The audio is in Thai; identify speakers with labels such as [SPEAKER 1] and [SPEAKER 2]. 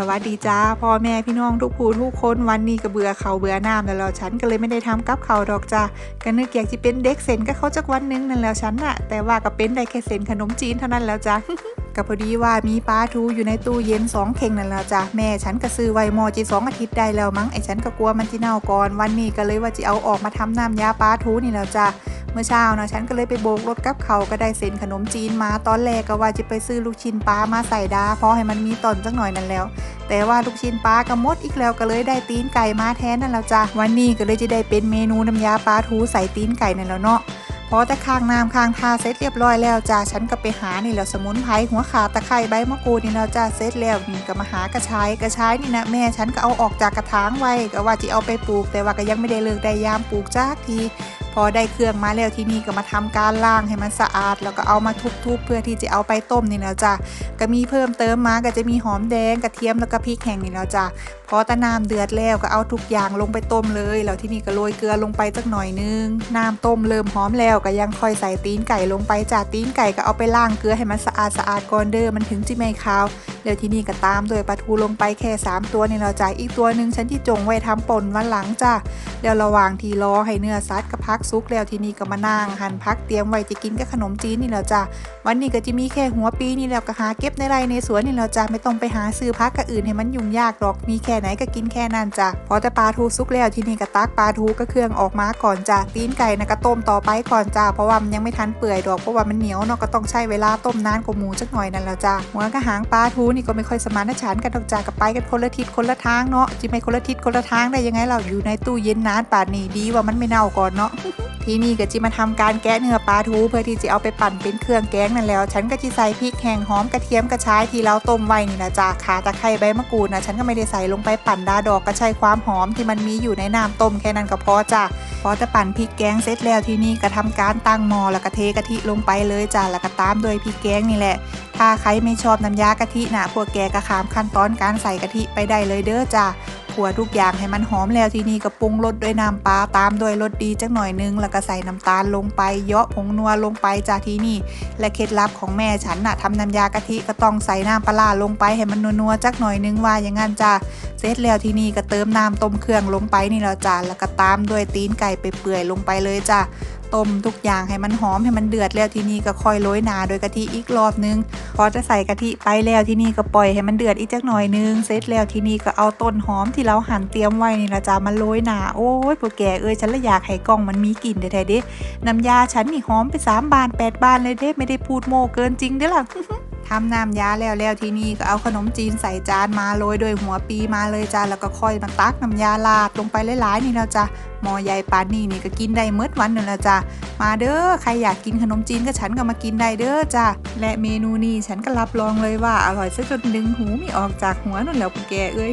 [SPEAKER 1] สวัสดีจ้าพ่อแม่พี่น้องทุกผู้ทุกคนวันนี้ก็เบื่อเขาเบื่อน้ำแล้วเราฉันก็เลยไม่ได้ทำกับเขาดอกจ้าก็นึกอยากจะเป็นเด็กเซนก็เขาจักวันนึงนั่นแล้วฉันน่ะ แต่ว่าก็เป็นได้แค่เซนขนมจีนเท่านั้นแล้วจ้าก็พอดีว่ามีปลาทูอยู่ในตู้เย็นสองเข่งนั่นแล้วจ้ะแม่ฉันก็ซื้อไว้มอจีสองอาทิตย์ได้แล้วมั้งไอ้ฉันก็กลัวมันจะเน่าก่อนวันนี้ก็เลยว่าจะเอาออกมาทำน้ำยาปลาทูนี่แล้วจ้ะ เมื่อเช้านะฉันก็เลยไปโบกรถกับเขาก็ได้เส้นขนมจีนมาตอนแรกก็ว่าจะไปซื้อลูกชิ้นปลามาใส่ดาเพราะให้มันมีตอนสักหน่อยนั่นแล้ว แต่ว่าลูกชิ้นปลาก็หมดอีกแล้วก็เลยได้ตีนไก่มาแทนนั่นแล้วจ้ะวันนี้ก็เลยจะได้เป็นเมนูน้ำยาปลาทูใส่ตีนไก่นั่นแล้วเนาะพอแต่ข้างน้ำข้างทาเสร็จเรียบร้อยแล้วจ้าฉันก็ไปหานี่แล้วสมุนไพรหัวขาตะไคร้ใบมะกรูดนี่แล้วจ้าเสร็จแล้วนี่ก็มาหากระชายกระชายนี่นะแม่ฉันก็เอาออกจากกระถางไว้ก็ว่าจะเอาไปปลูก แต่ว่าก็ยังไม่ได้เลิกได้ยามปลูกจ้าที อได้เครื่องมาแล้วที่นี่ก็มาทำการล้างให้มันสะอาด แล้วก็เอามาทุบๆ เพื่อที่จะเอาไปต้มนี่แล้วจ้าก็มีเพิ่มเติมมาก็จะมีหอมแดงกระเทียมแล้วก็พริกแห้งนี่แล้วจ้าพอตะน้ำเดือดแล้วก็เอาทุกอย่างลงไปต้มเลย แล้วที่นี่ก็โรยเกลือลงไปสักหน่อยนึงน้ำต้มเริ่มหอมแล้วก็ยังค่อยใส่ตีนไก่ลงไปจากตีนไก่ก็เอาไปล้างเกลือให้มันสะอาดสะอาดก่อนเด้อมันถึงจะไม่คาวแล้วที่นี่ก็ตามด้วยปลาทูลงไปแค่ 3 ตัวนี่เราจ่ายอีกตัวหนึ่งฉันที่จงไว้ทำป่นวันหลังจ้ะแล้วระหว่างที่รอให้เนื้อซัดกับพักซุกแล้วที่นี่ก็มานั่งหั่นพักเตรียมไว้จะกินกับขนมจีนนี่แล้วจ้ะวันนี้ก็จะมีแค่หัวปีนี่แล้วก็หาเก็บในไร่ในสวนนี่แล้วจ้ะไม่ต้องไปหาซื้อพักกับอื่นให้มันยุ่งยากหรอกมีแค่ไหนก็กินแค่นั้นจ้ะพอแต่ปลาทูซุกแล้วที่นี่ก็ตักปลาทูก็เครื่องออกมาก่อนจ้ะตีนไก่นะก็ต้มต่อไปก่อนจ้ะเพราะว่ามันยังไม่ทันเปื่อยดอกเพราะว่ามันเหนียวเนาะก็ต้องใช้เวลาต้มนานกว่าหมูจักหน่อยนั่นแหละจ้ะหัวกระหางปลาทูนี่ก็ไม่ค่อยสมานฉันท์กันดอกจ้ะกับไปกันคนละทิศคนละทางเนาะจะไม่คนละทิศคนละทางได้ยังไงเราอยู่ในตู้เย็นนานป่านนี้ดีว่ามันไม่เน่าก่อนเนาะ ที่นี่ก็จะมาทำการแกะเนื้อปลาทูเพื่อที่จะเอาไปปั่นเป็นเครื่องแกงนั่นแล้ว ฉันก็จะใส่พริกแห้งหอมกระเทียมกระชายที่เราต้มไว้นี่นะจ้ะขาตะไคร้ใบมะกรูดนะฉันก็ไม่ได้ใส่ลงไปปั่นดาดอกกระชายความหอมที่มันมีอยู่ในน้ำต้มแค่นั้นก็พอจ้ะพอจะปั่นพริกแกงเสร็จแล้วที่นี่ก็ทำการตั้งหม้อแล้วก็เทกะทิลงไปเลยจ้ะแล้วก็ตามด้วยพริกแกงนี่แหละ ถ้าใครไม่ชอบน้ำยากะทินะพวกแกก็ขามขั้นตอนการใส่กะทิไปได้เลยเด้อจ้ะ ขัวทุกอย่างให้มันหอมแล้วทีนี้ก็ปรุงรสด้วยน้ำปลาตามด้วยรสดีจักหน่อยนึง แล้วก็ใส่น้ำตาลลงไปเยาะผงนัวลงไปจ้ะทีนี่ และเคล็ดลับของแม่ฉันน่ะทำน้ำยากะทิก็ต้องใส่น้ำปลาลงไปให้มันนัวๆจักหน่อยนึงว่าอย่างงั้นจ้า เสร็จแล้วทีนี่ก็เติมน้ำต้มเครื่องลงไปนี่แล้วจ้ะแล้วก็ตามด้วยตีนไก่ไปเปื่อยๆลงไปเลยจ้ะต้มทุกอย่างให้มันหอมให้มันเดือดแล้วทีนี้ก็ค่อยโรยหนาโดยกะทิอีกรอบนึง พอจะใส่กะทิไปแล้วที่นี่ก็ปล่อยให้มันเดือดอีกจักหน่อยนึงเสร็จแล้วที่นี่ก็เอาต้นหอมที่เราหั่นเตรียมไว้นี่ละจ้ามาโรยหนาโอ้ยพวกแกเอ้ยฉันละอยากให้กล้องมันมีกลิ่นแท้ๆเด้น้ำยาฉันนี่หอมไปสามบานแปดบานเลยเด้ไม่ได้พูดโมเกินจริงเด้อล่ะ ทำน้ำยาแล้วแล้วที่นี่ก็เอาขนมจีนใส่จานมาโรยด้วยหัวปีมาเลยจ้าแล้วก็ค่อยมาตักน้ำยาลาดลงไปหลายๆนี่แล้วจ้ะหมอใหญ่ปานนี่นี่ก็กินได้เมื่อวันนึงแล้วจ้ะมาเด้อใครอยากกินขนมจีนก็ฉันก็มากินได้เด้อจ้ะและเมนูนี้ฉันก็รับรองเลยว่าอร่อยซะจนดึงหูไม่ออกจากหัวนั่นแล้วพวกแกเอ้ย